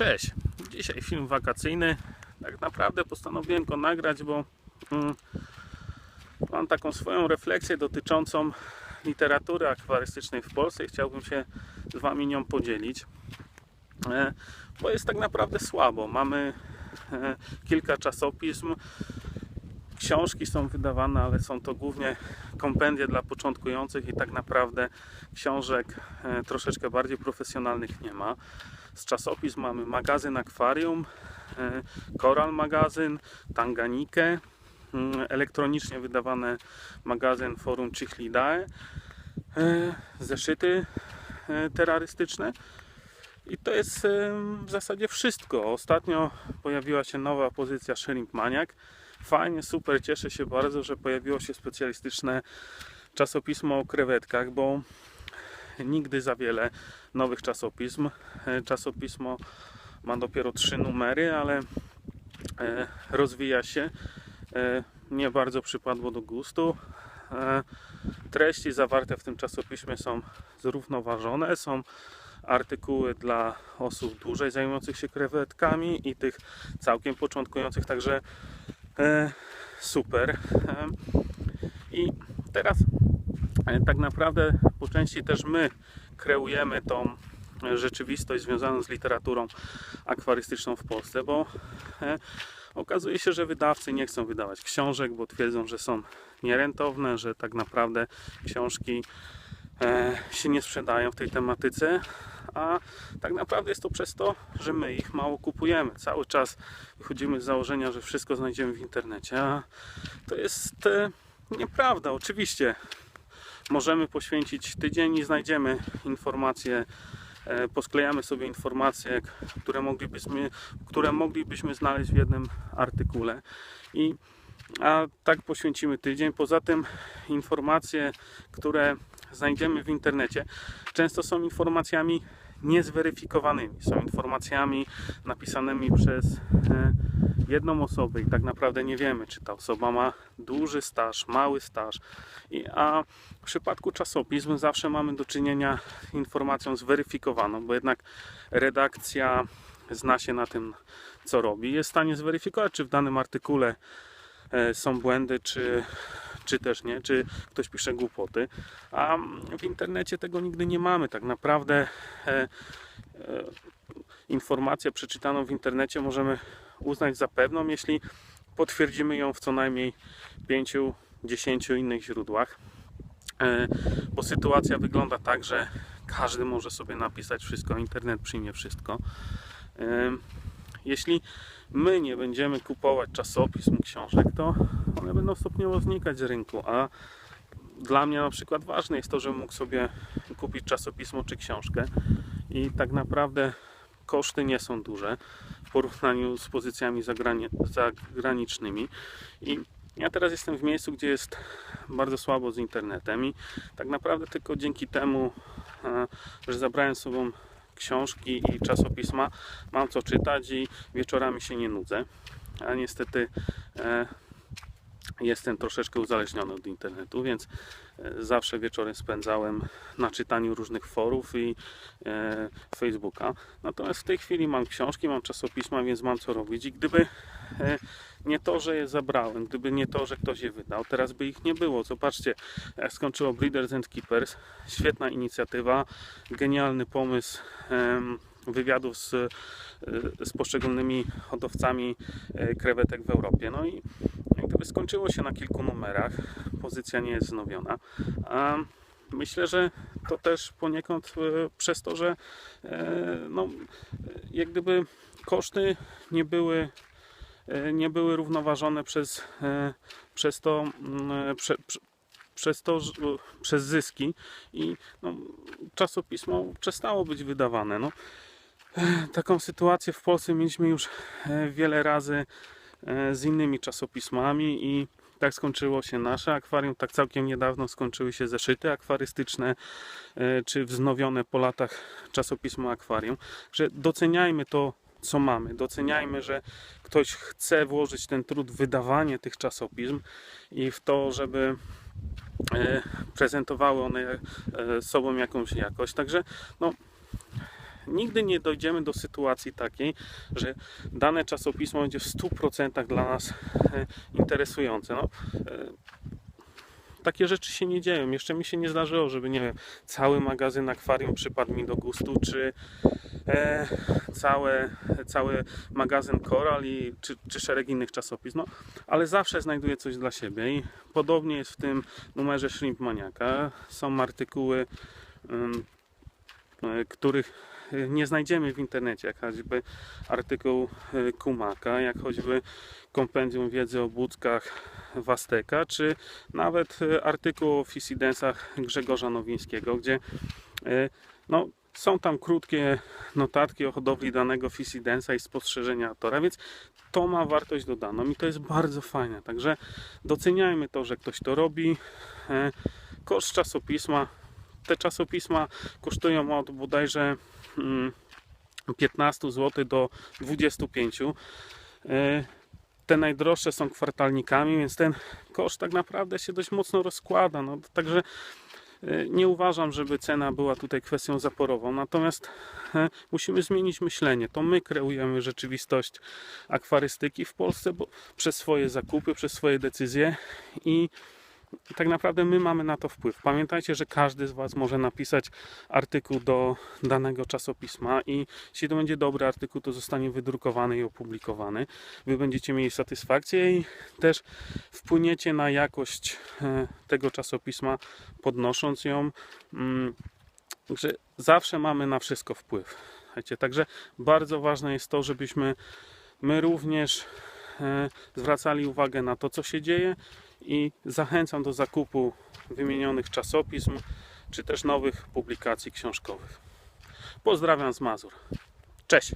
Cześć, dzisiaj film wakacyjny. Tak naprawdę postanowiłem go nagrać, bo mm, mam taką swoją refleksję dotyczącą literatury akwarystycznej w Polsce i chciałbym się z Wami nią podzielić. E, bo jest tak naprawdę słabo. Mamy e, kilka czasopism, książki są wydawane, ale są to głównie kompendie dla początkujących i tak naprawdę książek e, troszeczkę bardziej profesjonalnych nie ma. Z czasopism mamy magazyn Akwarium, e, Koral magazyn, Tanganikę, mm, elektronicznie wydawane magazyn Forum Cichlidae, e, zeszyty e, terrorystyczne. I to jest w zasadzie wszystko. Ostatnio pojawiła się nowa pozycja Shrimp Maniac. Fajnie, super, cieszę się bardzo, że pojawiło się specjalistyczne czasopismo o krewetkach, bo nigdy za wiele nowych czasopism. E, Czasopismo ma dopiero trzy numery, ale e, rozwija się. E, Nie bardzo przypadło do gustu. Treści zawarte w tym czasopiśmie są zrównoważone. Są artykuły dla osób dłużej zajmujących się krewetkami i tych całkiem początkujących, także super. I teraz tak naprawdę po części też my kreujemy tą rzeczywistość związaną z literaturą akwarystyczną w Polsce, bo e, okazuje się, że wydawcy nie chcą wydawać książek, bo twierdzą, że są nierentowne, że tak naprawdę książki e, się nie sprzedają w tej tematyce, a tak naprawdę jest to przez to, że my ich mało kupujemy. Cały czas wychodzimy z założenia, że wszystko znajdziemy w internecie, a to jest e, nieprawda. Oczywiście możemy poświęcić tydzień i znajdziemy informacje, e, posklejamy sobie informacje, które moglibyśmy, które moglibyśmy znaleźć w jednym artykule. I a tak poświęcimy tydzień. Poza tym informacje, które znajdziemy w internecie, często są informacjami niezweryfikowanymi. Są informacjami napisanymi przez e, jedną osobę i tak naprawdę nie wiemy, czy ta osoba ma duży staż, mały staż. I, a w przypadku czasopism zawsze mamy do czynienia z informacją zweryfikowaną, bo jednak redakcja zna się na tym, co robi. Jest w stanie zweryfikować, czy w danym artykule e, są błędy, czy, czy też nie, czy ktoś pisze głupoty. A w internecie tego nigdy nie mamy. Tak naprawdę e, e, informację przeczytaną w internecie możemy uznać za pewną, jeśli potwierdzimy ją w co najmniej 5-10 innych źródłach. E, Bo sytuacja wygląda tak, że każdy może sobie napisać wszystko, internet przyjmie wszystko. E, Jeśli my nie będziemy kupować czasopism, książek, to one będą stopniowo znikać z rynku, a dla mnie na przykład ważne jest to, że mógł sobie kupić czasopismo czy książkę i tak naprawdę koszty nie są duże w porównaniu z pozycjami zagrani- zagranicznymi. I ja teraz jestem w miejscu, gdzie jest bardzo słabo z internetem i tak naprawdę tylko dzięki temu, e, że zabrałem z sobą książki i czasopisma, mam co czytać i wieczorami się nie nudzę. A niestety e, jestem troszeczkę uzależniony od internetu, więc zawsze wieczorem spędzałem na czytaniu różnych forów i e, Facebooka. Natomiast w tej chwili mam książki, mam czasopisma, więc mam co robić i gdyby e, nie to, że je zabrałem, gdyby nie to, że ktoś je wydał, teraz by ich nie było. Zobaczcie, jak skończyło Breeders and Keepers, świetna inicjatywa, genialny pomysł wywiadów z, e, z poszczególnymi hodowcami e, krewetek w Europie. No i jak gdyby skończyło się na kilku numerach, pozycja nie jest wznowiona. Myślę, że to też poniekąd e, przez to, że e, no, jak gdyby koszty nie były e, nie były równoważone przez, przez to mm, prze, prze, przez to, przez zyski i no, czasopismo przestało być wydawane. No, taką sytuację w Polsce mieliśmy już wiele razy z innymi czasopismami i tak skończyło się nasze akwarium, tak całkiem niedawno skończyły się zeszyty akwarystyczne, e, czy wznowione po latach czasopismo akwarium, że doceniajmy to, co mamy, doceniajmy, że ktoś chce włożyć ten trud w wydawanie tych czasopism i w to, żeby e, prezentowały one e, sobą jakąś jakość. Także no, nigdy nie dojdziemy do sytuacji takiej, że dane czasopismo będzie w 100% dla nas e, interesujące. No, e, takie rzeczy się nie dzieją. Jeszcze mi się nie zdarzyło, żeby nie wiem, cały magazyn akwarium przypadł mi do gustu, czy e, całe, cały magazyn Coral i, czy, czy szereg innych czasopism. No, ale zawsze znajduję coś dla siebie i podobnie jest w tym numerze Shrimp Maniaka. Są artykuły, ym, e, których nie znajdziemy w internecie, jak choćby artykuł e, Kumaka, jak choćby kompendium wiedzy o budkach Wasteka, czy nawet e, artykuł o fisidensach Grzegorza Nowińskiego, gdzie e, no, są tam krótkie notatki o hodowli danego fisidensa i spostrzeżenia autora, więc to ma wartość dodaną i to jest bardzo fajne. Także doceniajmy to, że ktoś to robi. E, Koszt czasopisma. Te czasopisma kosztują od bodajże mm, 15 zł do 25. E, Te najdroższe są kwartalnikami, więc ten koszt tak naprawdę się dość mocno rozkłada. No, także e, nie uważam, żeby cena była tutaj kwestią zaporową. Natomiast e, musimy zmienić myślenie. To my kreujemy rzeczywistość akwarystyki w Polsce bo przez swoje zakupy, przez swoje decyzje i tak naprawdę my mamy na to wpływ. Pamiętajcie, że każdy z Was może napisać artykuł do danego czasopisma i jeśli to będzie dobry artykuł, to zostanie wydrukowany i opublikowany. Wy będziecie mieli satysfakcję i też wpłyniecie na jakość e, tego czasopisma, podnosząc ją. Mm, Także zawsze mamy na wszystko wpływ. Także bardzo ważne jest to, żebyśmy my również e, zwracali uwagę na to, co się dzieje i zachęcam do zakupu wymienionych czasopism czy też nowych publikacji książkowych. Pozdrawiam z Mazur. Cześć!